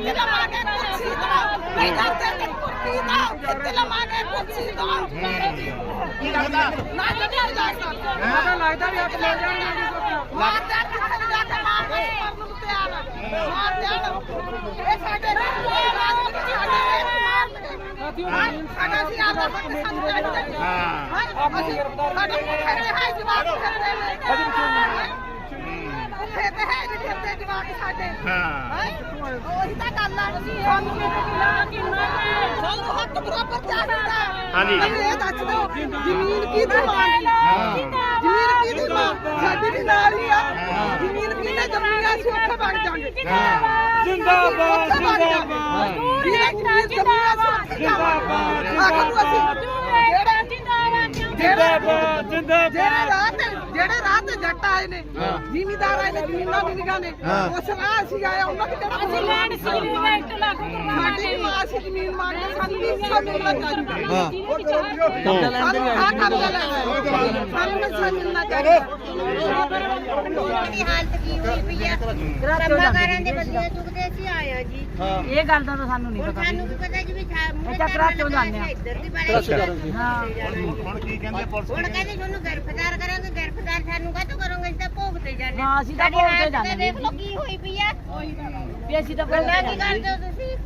ਕਿੱਥੇ ਲਵਾਂਗੇ ਕੁਰਸੀ ਤੋਂ ਨਹੀਂ ਕਰਦੇ ਤੇ ਕੁਰਸੀ ਤੋਂ ਕਿੱਥੇ ਲਵਾਂਗੇ ਕੁਰਸੀ ਤੋਂ ਕੀ ਲੱਗਦਾ ਨਾ ਨਹੀਂ ਲੱਗਦਾ ਮੈਨੂੰ ਲੱਗਦਾ ਵੀ ਹੱਥ ਲੈ ਜਾਣਗੇ ਮਾਰ ਦੇ ਕਿੱਥੇ ਜਾ ਕੇ ਮਾਰ ਦੇ ਮਰਨ ਨੂੰ ਤਿਆਰ ਆ। ਮਾਰ ਦੇ ਇਹ ਸਾਡੇ ਨਾਲ ਇਹ ਰਾਤ ਨੂੰ ਸਾਡੇ ਇਹ ਮਾਰ ਦੇ ਹਾਂ ਸਾਡਾ ਸੀ ਆਦਾ ਹੱਕ ਸਾਨੂੰ ਚਾਹੀਦਾ ਹਾਂ। ਹਾਂਜੀ। ਮੈਨੂੰ ਇਹ ਦੱਸ ਦਿਓ ਜ਼ਮੀਨ ਕਿਹਦੀ ਮਾਂ ਹਾਂ। ਜ਼ਮੀਨ ਕਿਹਦੀ ਮਾਂ? ਸਾਡੀ ਵੀ ਨਾਲ ਹੀ ਆ। ਜ਼ਮੀਨ ਕਿਹਨੇ ਜੰਮੀ ਆ ਅਸੀਂ ਉੱਥੇ ਵਗ ਜਾਾਂਗੇ। ਜਿੰਦਾਬਾਦ ਜਿੰਦਾਬਾਦ ਜਿਹਨੇ ਜ਼ਮੀਨ ਜੰਮੀ ਆ ਅਸੀਂ ਜਾਵਾਂਗੇ। ਆਖਰ ਨੂੰ ਅਸੀਂ ਜਿਹੜੇ ਜਿੰਦਾਬਾਦ ਜਿੰਦਾਬਾਦ। ਜਿਹੜੇ ਰਾਹ ਤੇ ਜਿਹੜੇ ਰਾਹ ਤੇ ਜੱਟ ਆਏ ਨੇ ਜ਼ਿਮੀਦਾਰ ਆਏ ਨੇ ਜ਼ਮੀਨਾਂ ਵੀ ਨਿਗਾਹ ਨੇ ਉਸ ਰਾਹ ਅਸੀਂ ਆਏ ਉਹਨਾਂ ਦੀ ਜਿਹੜਾ ਅਸੀਂ ਲੈਂਡ ਸੀਗਰੀਮੈਂਟ ਲਾਗੂ ਸਾਡੀ ਮਾਂ ਸੀ ਜ਼ਮੀਨ ਮੰਗਦੇ ਸਾਨੂੰ ਵੀ ਹਿੱਸਾ ਮਿਲਣਾ ਚਾਹੀਦਾ ਹਾਂ ਆਹ ਕੰਮ ਲੈਣਾ ਹੈ। ਸਾਨੂੰ ਹਿੱਸਾ ਮਿਲਣਾ ਚਾਹੀਦਾ ਦੀ ਹਾਲਤ ਕੀ ਹੋਈ ਪਈ ਆ ਕੰਮਾਂ ਦੇ ਬੰਦੇ ਚੁੱਕਦੇ ਅਸੀਂ ਆਏ ਆ ਜੀ ਇਹ ਗੱਲ ਦਾ ਤਾਂ ਸਾਨੂੰ ਨਹੀਂ ਪਤਾ। ਸਾਨੂੰ ਕੀ ਪਤਾ ਜੀ ਵੀ ਮੂਰੇ ਅੱਛਾ, ਕਰਾਚੋਂ ਜਾਂਦੇ ਆ। ਇੱਧਰ ਦੀ ਬਣੀ ਹਾਂ। ਹੁਣ ਕੀ ਕਹਿੰਦੇ ਪੁਲਿਸ ਹੁਣ ਕਹਿੰਦੇ ਤੁਹਾਨੂੰ ਗ੍ਰਿਫਤਾਰ ਕਰਾਂਗੇ ਗ੍ਰਿਫਤਾਰ ਸਾਨੂੰ ਕਾਹਤੋਂ ਕਰੋਗੇ? ਅਸੀਂ ਤਾਂ ਭੋਗ ਤੇ ਜਾਂਦੇ। ਹਾਂ, ਅਸੀਂ ਤਾਂ ਸਾਡੀ ਭੋਗ ਤੇ ਹਾਲਤ ਜਾਂਦੇ ਦੇਖ ਲਓ ਕੀ ਹੋਈ ਪਈ ਆ। ਵੀ ਅਸੀਂ ਤਾਂ ਗੱਲਾਂ ਕੀ ਕਰਦੇ ਹੋ ਤੁਸੀਂ?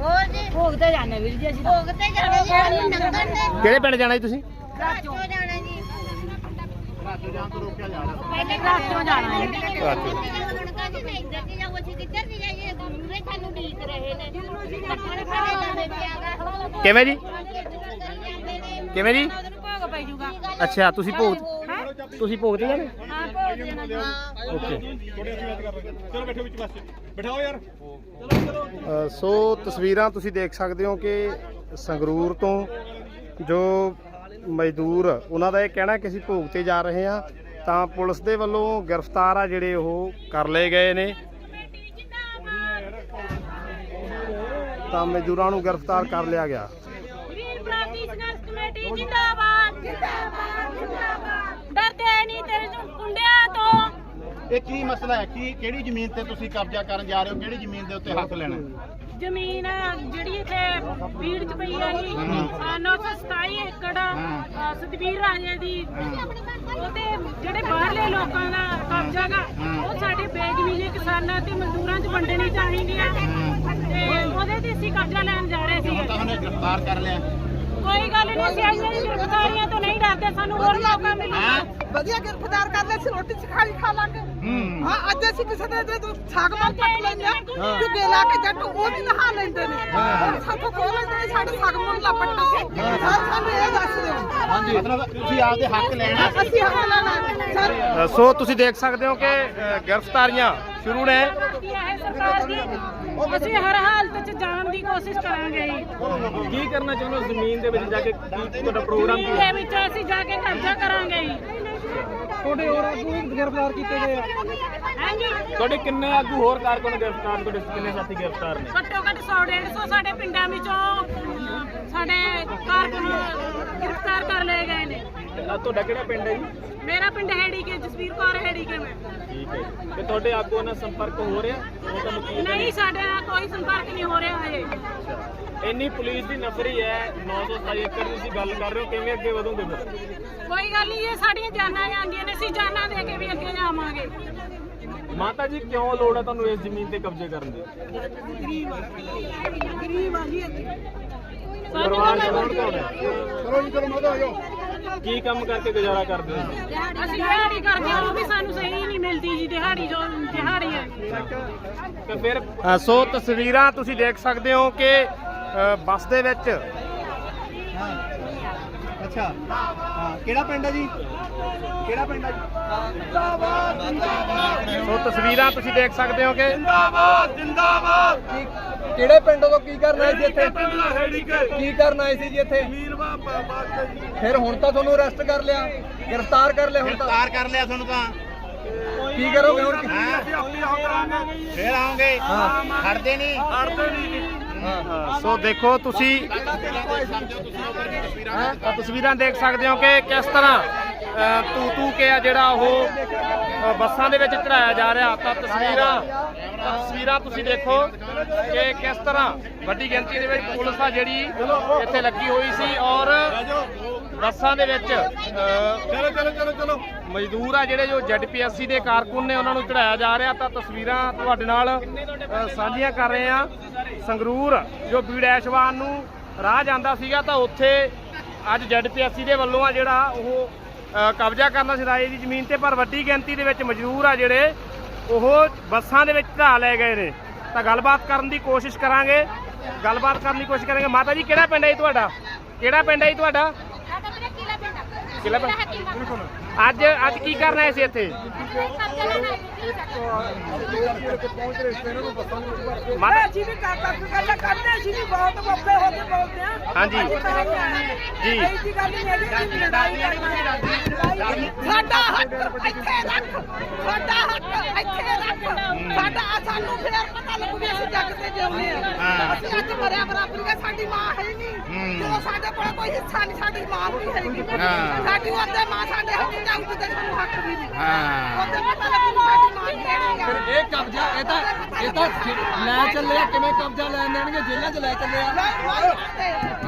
ਹੋਰ ਜੀ। ਭੋਗ ਤੇ ਜਾਂਦੇ ਵੀਰ ਜੀ ਅਸੀਂ ਤਾਂ। ਭੋਗ ਤੇ ਜਾਣਾ ਜੀ ਸਾਨੂੰ ਨੰਗਣ ਦੇ ਕਿਹੜੇ ਪਿੰਡ ਜਾਣਾ ਜੀ ਤੁਸੀਂ? ਰਾਚੋ ਜਾਣਾ ਜੀ। ਪਹਿਲੇ ਰਾਚੋਂ ਜਾਣਾ ਹੈ। ਹੁਣ ਕਹਿੰਦੇ ਨਹੀਂ ਇੱਧਰ ਦੀ ਜਾਓ ਅਸੀਂ ਕਿੱਧਰ ਦੀ ਜਾਈਏ? ਮੂਰੇ ਸਾਨੂੰ ਡੀਕ ਰਹੇ ਨੇ। ਕੱਪੜੇ ਫੜੇ ਜਾਂਦੇ ਪਿਆਗਾ ਕਿਵੇਂ ਜੀ? ਕਿਵੇਂ ਜੀ? ਅੱਛਾ ਤੁਸੀਂ ਭੋਗ ਤੁਸੀਂ ਭੋਗ ਤੇ ਜਾਣਾ ਹਾਂ ਭੋਗ ਤੇ ਜਾਣਾ ਓਕੇ। ਚਲੋ ਬੈਠੋ ਵਿੱਚ ਬਸ। ਬਿਠਾਓ ਯਾਰ। ਅ, ਸੋ ਤਸਵੀਰਾਂ ਤੁਸੀਂ ਦੇਖ ਸਕਦੇ ਹੋ ਕਿ ਸੰਗਰੂਰ ਤੋਂ ਜੋ ਮਜ਼ਦੂਰ ਉਹਨਾਂ ਦਾ ਇਹ ਕਹਿਣਾ ਕਿ ਅਸੀਂ ਭੋਗ ਤੇ ਜਾ ਰਹੇ ਹਾਂ। ਤਾਂ ਪੁਲਿਸ ਦੇ ਵੱਲੋਂ ਗ੍ਰਿਫਤਾਰ ਆ ਜਿਹੜੇ ਉਹ ਕਰ ਲਏ ਗਏ ਨੇ। ਤਾਂ ਮਜ਼ਦੂਰਾਂ ਨੂੰ ਗ੍ਰਿਫਤਾਰ ਕਰ ਲਿਆ ਗਿਆ। ਵੀਰ ਪ੍ਰਾਂਤੀ ਸੰਘਰਸ਼ ਕਮੇਟੀ ਜਿੰਦਾਬਾਦ? ਡਰਦੇ ਨਹੀਂ ਤੇਰੇ ਕੁੰਡਿਆਂ ਤੋਂ। ਇਹ ਕੀ ਮਸਲਾ ਹੈ? ਕੀ ਕਿਹੜੀ ਜ਼ਮੀਨ ਤੇ ਤੁਸੀਂ ਕਬਜ਼ਾ ਕਰਨ ਜਾ ਰਹੇ ਹੋ? ਕਿਹੜੀ ਜ਼ਮੀਨ ਦੇ ਉੱਤੇ ਹੱਕ ਲੈਣਾ ਜ਼ਮੀਨ ਜਿਹੜੀ ਇੱਥੇ ਭੀੜ ਚ ਪਈ ਹੈ। ਜੀ 927 ਏਕੜ ਅ, ਸਤਵੀਰ ਰਾਜੇ ਦੀ। ਉਹ ਤੇ ਜਿਹੜੇ ਬਾਹਰਲੇ ਲੋਕਾਂ ਦਾ ਕਬਜ਼ਾ ਗਾ ਉਹ ਸਾਡੇ ਬੇਜ਼ਮੀਨੇ ਕਿਸਾਨਾਂ ਤੇ ਮਜ਼ਦੂਰਾਂ 'ਚ ਵੰਡਣੀ ਚਾਹੀਦੀਆਂ ਤੇ ਉਹਦੇ ਤੇ ਅਸੀਂ ਕਬਜ਼ਾ ਲੈਣ ਜਾ ਰਹੇ ਸੀ ਤਾਂ ਉਹਨੇ ਗ੍ਰਿਫਤਾਰ ਕਰ ਲਿਆ। ਕੋਈ ਗੱਲ ਨਹੀਂ ਅਸੀਂ ਆਈਆਂ ਦੀ ਗ੍ਰਿਫਤਾਰੀਆਂ ਤੋਂ ਨਹੀਂ ਡਰਦੇ ਸਾਨੂੰ ਹੋਰ ਮੌਕਾ ਮਿਲੂਗਾ। ਵਧੀਆ ਗਿਰਫਤਾਰ ਕਰ ਲੈ ਅਸੀਂ ਰੋਟੀ ਸਿਖਾਈ ਖਾ ਲਾਂਗੇ। ਹਾਂ। ਅੱਜ ਅਸੀਂ ਕਿਸੇ ਦੇ ਦੇ ਸਾਗਮਨ ਪੱਟ ਲੈਂਦੇ ਆ ਝੁੱਗੇ ਲਾ ਕੇ ਜੱਟ ਉਹ ਵੀ ਨਹਾ ਲੈਂਦੇ ਨੇ। ਹੁਣ ਸਾਥੋਂ ਲੈਂਦੇ ਨੇ ਸਾਡੇ ਸਾਗਮਨ ਲਾ ਪੱਟੋ। ਸਾਨੂੰ ਇਹ ਦੱਸ ਦਿਓ। ਮਤਲਬ ਤੁਸੀਂ ਆਪਦੇ ਹੱਕ ਲੈਣਾ। ਅਸੀਂ ਹੱਕ ਲੈਣਾ। ਸਰ ਸੋ ਤੁਸੀਂ ਦੇਖ ਸਕਦੇ ਹੋ ਕਿ ਗ੍ਰਿਫਤਾਰੀਆਂ ਸ਼ੁਰੂ ਨੇ। ਸਰਕਾਰ ਦੀ। ਅਸੀਂ ਹਰ ਹਾਲਤ 'ਚ ਜਾਣ ਦੀ ਕੋਸ਼ਿਸ਼ ਕਰਾਂਗੇ ਜੀ। ਕੀ ਕਰਨਾ ਚਾਹੁੰਦੇ ਹੋ ਜ਼ਮੀਨ ਦੇ ਵਿੱਚ ਜਾ ਕੇ? ਕੀ ਤੁਹਾਡਾ ਪ੍ਰੋਗਰਾਮ ਜ਼ਮੀਨ ਦੇ ਵਿੱਚ ਅਸੀਂ ਜਾ ਕੇ ਕਬਜ਼ਾ ਕਰਾਂਗੇ ਜੀ। ਤੁਹਾਡੇ ਹੋਰ ਆਗੂ ਗ੍ਰਿਫਤਾਰ ਕੀਤੇ ਗਏ ਆ। ਹਾਂਜੀ। ਤੁਹਾਡੇ ਕਿੰਨੇ ਆਗੂ ਹੋਰ ਕਾਰਕੁਨ ਗ੍ਰਿਫਤਾਰ? ਤੁਹਾਡੇ ਕਿੰਨੇ ਸਾਥੀ ਗ੍ਰਿਫਤਾਰ ਨੇ? ਘੱਟੋ ਘੱਟ 100 150 ਸਾਡੇ ਪਿੰਡਾਂ ਵਿੱਚੋਂ ਸਾਡੇ ਕਾਰਕੁਨ ਗ੍ਰਿਫਤਾਰ ਕਰ ਲਏ ਗਏ ਆਹ ਤੁਹਾਡਾ ਕਿਹੜਾ ਪਿੰਡ ਹੈ ਜੀ? ਮੇਰਾ ਪਿੰਡ ਹੈੜੀ ਕੇ ਜਸਵੀਰ ਕੌਰ ਹੈੜੀ ਕੇ ਮੈਂ। ਠੀਕ ਹੈ ਜੀ। ਤੇ ਤੁਹਾਡੇ ਆਗੂ ਨਾਲ ਸੰਪਰਕ ਹੋ ਰਿਹਾ? ਉਹ ਤਾਂ ਮੁਕੀਲ ਨਹੀਂ ਸਾਡੇ ਨਾਲ ਕੋਈ ਸੰਪਰਕ ਨਹੀਂ ਹੋ ਰਿਹਾ ਹਜੇ। ਇੰਨੀ ਪੁਲਿਸ ਦੀ ਨਫਰੀ ਹੈ 927 ਏਕੜ ਦੀ ਤੁਸੀਂ ਗੱਲ ਕਰ ਰਹੇ ਹੋ ਕਿਵੇਂ ਅੱਗੇ ਵਧੋਗੇ ਫਿਰ? ਕੋਈ ਗੱਲ ਨਹੀਂ ਇਹ ਸਾਡੀਆਂ ਜਾਨਾਂ ਜਾਂਦੀਆਂ ਨੇ ਅਸੀਂ ਜਾਨਾਂ ਦੇ ਕੇ ਵੀ ਅੱਗੇ ਜਾਵਾਂਗੇ। ਮਾਤਾ ਜੀ ਕਿਉਂ ਲੋੜ ਹੈ ਤੁਹਾਨੂੰ ਇਸ ਜ਼ਮੀਨ ਤੇ ਕਬਜ਼ੇ ਕਰਨ ਦੀ? ਗਰੀਬ ਆ ਜੀ ਪਰਿਵਾਰ ਚ ਕੌਣ ਕੌਣ ਹੈ ਕੀ ਕੰਮ ਕਰਕੇ ਗੁਜ਼ਾਰਾ ਕਰਦੇ ਹੋ? ਅਸੀਂ ਦਿਹਾੜੀ ਕਰਦੇ ਹਾਂ ਉਹ ਵੀ ਸਾਨੂੰ ਸਹੀ ਨਹੀਂ ਮਿਲਦੀ ਜੀ ਦਿਹਾੜੀ ਜੋ ਦਿਹਾੜੀ ਹੈ। ਤੇ ਫਿਰ ਅ, ਸੋ ਤਸਵੀਰਾਂ ਤੁਸੀਂ ਦੇਖ ਸਕਦੇ ਹੋ ਕਿ ਅ, ਬੱਸ ਦੇ ਵਿੱਚ ਅੱਛਾ। ਹਾਂ ਕਿਹੜਾ ਪਿੰਡ ਹੈ ਜੀ? ਕਿਹੜਾ ਪਿੰਡ ਹੈ ਜੀ? ਸੋ ਤਸਵੀਰਾਂ ਤੁਸੀਂ ਦੇਖ ਸਕਦੇ ਹੋ ਕਿ ਕੀ ਕਿਹੜੇ ਪਿੰਡ ਤੋਂ ਕੀ ਕਰਨ ਆਏ ਸੀ ਇੱਥੇ? ਕੀ ਕਰਨ ਆਏ ਸੀ ਜੀ ਇੱਥੇ? ਫਿਰ ਹੁਣ ਤਾਂ ਤੁਹਾਨੂੰ ਅਰੈਸਟ ਕਰ ਲਿਆ। ਗ੍ਰਿਫਤਾਰ ਕਰ ਲਿਆ ਹੁਣ ਤਾਂ। ਗ੍ਰਿਫਤਾਰ ਕਰ ਲਿਆ ਤੁਹਾਨੂੰ ਤਾਂ। ਕੀ ਕਰੋਗੇ ਹੁਣ? ਫੇਰ ਆਉਂਗੇ ਹਾਂ। ਹਟਦੇ ਨਹੀਂ ਹਾਂ। ਸੋ ਦੇਖੋ ਤੁਸੀਂ ਤਾਂ ਤਸਵੀਰਾਂ ਦੇਖ ਸਕਦੇ ਹੋ ਕਿ ਕਿਸ ਤਰ੍ਹਾਂ ਅ, ਤੂ ਤੂ ਕੇ ਆ ਜਿਹੜਾ ਉਹ ਅ, ਬੱਸਾਂ ਦੇ ਵਿੱਚ ਚੜਾਇਆ ਜਾ ਰਿਹਾ। ਤਾਂ ਤਸਵੀਰਾਂ ਤਸਵੀਰਾਂ ਤੁਸੀਂ ਦੇਖੋ ਕਿ ਕਿਸ ਤਰ੍ਹਾਂ ਵੱਡੀ ਗਿਣਤੀ ਦੇ ਵਿੱਚ ਪੁਲਿਸ ਆ ਜਿਹੜੀ ਇੱਥੇ ਲੱਗੀ ਹੋਈ ਸੀ ਔਰ ਬੱਸਾਂ ਦੇ ਵਿੱਚ ਚਲੋ ਚਲੋ ਚਲੋ ਚਲੋ। ਮਜ਼ਦੂਰ ਆ ਜਿਹੜੇ ਜੋ ਜ਼ੈਡਪੀਐਸਸੀ ਦੇ ਕਾਰਕੁਨ ਨੇ ਉਹਨਾਂ ਨੂੰ ਚੜਾਇਆ ਜਾ ਰਿਹਾ। ਤਾਂ ਤਸਵੀਰਾਂ ਤੁਹਾਡੇ ਨਾਲ ਸਾਂਝੀਆਂ ਕਰ ਰਹੇ ਆ ਸੰਗਰੂਰ ਜੋ ਬੀੜੈਸ਼ਵਾਨ ਨੂੰ ਰਾਹ ਜਾਂਦਾ ਸੀਗਾ ਤਾਂ ਉੱਥੇ ਅੱਜ ਜ਼ੈਡਪੀਐਸਸੀ ਦੇ ਵੱਲੋਂ ਆ ਜਿਹੜਾ ਉਹ ਕਬਜ਼ਾ ਕਰਨਾ ਸੀ ਰਾਏ ਦੀ ਜ਼ਮੀਨ ਤੇ ਪਰ ਵੱਡੀ ਗਿਣਤੀ ਦੇ ਵਿੱਚ ਮਜ਼ਦੂਰ ਆ ਜਿਹੜੇ ਉਹ ਬੱਸਾਂ ਦੇ ਵਿੱਚ ਢਾ ਲੈ ਗਏ ਨੇ। ਤਾਂ ਗੱਲਬਾਤ ਕਰਨ ਦੀ ਕੋਸ਼ਿਸ਼ ਕਰਾਂਗੇ। ਗੱਲਬਾਤ ਕਰਨ ਦੀ ਕੋਸ਼ਿਸ਼ ਕਰਾਂਗੇ। ਮਾਤਾ ਜੀ ਕਿਹੜਾ ਪਿੰਡ ਹੈ ਜੀ ਤੁਹਾਡਾ? ਕਿਹੜਾ ਪਿੰਡ ਹੈ ਜੀ ਤੁਹਾਡਾ? ਕਿਲਾ ਪਿੰਡ ਕਿਲਾ ਪਿੰਡ? ਹਕੀਮਾ ਅੱਜ ਅੱਜ ਕੀ ਕਰਨਾ ਹੈ ਸੀ ਇੱਥੇ? ਮਾਤਾ ਜੀ ਵੀ ਕਰ ਗੱਲਾਂ ਕਰਦੇ ਅਸੀਂ ਵੀ ਬਹੁਤ ਮੌਕੇ ਹੋ ਕੇ ਬੋਲਦੇ ਆ ਹਾਂਜੀ। ਜੀ। ਜੀ ਗੱਲ ਨਹੀਂ ਹੈਗੀ ਕਿ ਲੜਾਈ ਕਰਨੀ ਸਾਡਾ ਹੱਕ ਇੱਥੇ ਰੱਖ। ਸਾਡਾ ਹੱਕ ਇੱਥੇ ਰੱਖ। ਸਾਡਾ ਸਾਨੂੰ ਫਿਰ ਪਤਾ ਲੱਗੂ ਵੀ ਅਸੀਂ ਜੱਗ ਤੇ ਜਿਉਂਦੇ ਆ ਅਸੀਂ ਅੱਜ ਮਰਿਆ ਬਰਾਬਰ ਹੈ ਸਾਡੀ ਮਾਂ ਹੈ ਹੀ। ਨਹੀਂ ਜਦੋਂ ਸਾਡੇ ਕੋਲ ਕੋਈ ਹਿੱਸਾ ਨਹੀਂ ਸਾਡੀ ਮਾਂ ਵੀ ਹੈਗੀ ਸਾਡੀ ਉਹਦੇ ਮਾਂ ਸਾਡੇ ਹੱਕ ਜਾਊਗੀ ਤੇ ਸਾਨੂੰ ਹੱਕ ਵੀ ਨਹੀਂ। ਉਹਦੇ ਪਤਾ ਲੱਗੂ ਸਾਡੀ ਮਾਂ ਆ। ਫਿਰ ਇਹ ਕਬਜ਼ਾ ਇਹ ਤਾਂ ਇਹ ਤਾਂ ਲੈ ਚੱਲੇ ਆ। ਕਿਵੇਂ ਕਬਜ਼ਾ ਲੈਣ ਦੇਣਗੇ? ਜੇਲ੍ਹਾਂ 'ਚ ਲੈ ਚੱਲੇ ਆ।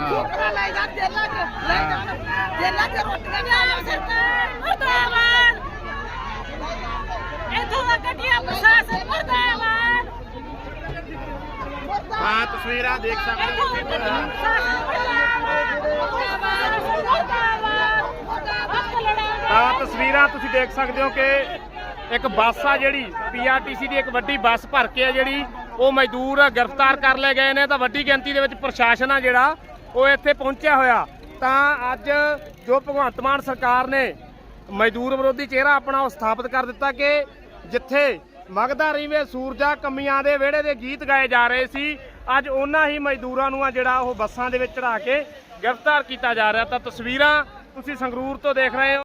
ਛੋਕਰਾ ਲੈ ਜਾ ਜੇਲਾ ਚ। ਲੈ ਜਾ। ਜੇਲਾ ਚ ਰੋਟੀਆਂ ਲਿਆ ਲਓ ਸਰਕਾਰ ਮੁਰਦਾਬਾਦ। ਇਥੋਂ ਦਾ ਕੱਢਿਆ ਪ੍ਰਸ਼ਾਸਨ ਮੁਰਦਾਬਾਦ ਹਾਂ ਤਸਵੀਰਾਂ ਦੇਖ ਸਕਦੇ ਇਥੋਂ ਦਾ ਕੱਢਿਆ ਪ੍ਰਸ਼ਾਸਨ ਮੁਰਦਾਬਾਦ ਮੁਰਦਾਬਾਦ। ਹੱਕ ਲੜਾਂਗੇ ਤਾਂ ਤਸਵੀਰਾਂ ਤੁਸੀਂ ਦੇਖ ਸਕਦੇ ਹੋ ਕਿ ਇੱਕ ਬੱਸ ਆ ਜਿਹੜੀ ਪੀਆਰਟੀਸੀ ਦੀ ਇੱਕ ਵੱਡੀ ਬੱਸ ਭਰ ਕੇ ਆ ਜਿਹੜੀ ਉਹ ਮਜ਼ਦੂਰ ਗ੍ਰਿਫਤਾਰ ਕਰ ਲਏ ਗਏ ਨੇ ਤਾਂ ਵੱਡੀ ਗਿਣਤੀ ਦੇ ਵਿੱਚ ਪ੍ਰਸ਼ਾਸਨ ਆ ਜਿਹੜਾ ਉਹ ਇੱਥੇ ਪਹੁੰਚਿਆ ਹੋਇਆ। ਤਾਂ ਅੱਜ ਜੋ ਭਗਵੰਤ ਮਾਨ ਸਰਕਾਰ ਨੇ ਮਜ਼ਦੂਰ ਵਿਰੋਧੀ ਚਿਹਰਾ ਆਪਣਾ ਉਹ ਸਥਾਪਿਤ ਕਰ ਦਿੱਤਾ ਕਿ ਜਿੱਥੇ ਮਗਦਾ ਰੀਵੇਂ ਸੂਰਜਾ ਕਮੀਆਂ ਦੇ ਵਿਹੜੇ ਦੇ ਗੀਤ ਗਾਏ ਜਾ ਰਹੇ ਸੀ ਅੱਜ ਉਹਨਾਂ ਹੀ ਮਜ਼ਦੂਰਾਂ ਨੂੰ ਆ ਜਿਹੜਾ ਉਹ ਬੱਸਾਂ ਦੇ ਵਿੱਚ ਚੜਾ ਕੇ ਗ੍ਰਿਫਤਾਰ ਕੀਤਾ ਜਾ ਰਿਹਾ। ਤਾਂ ਤਸਵੀਰਾਂ ਤੁਸੀਂ ਸੰਗਰੂਰ ਤੋਂ ਦੇਖ ਰਹੇ ਹੋ।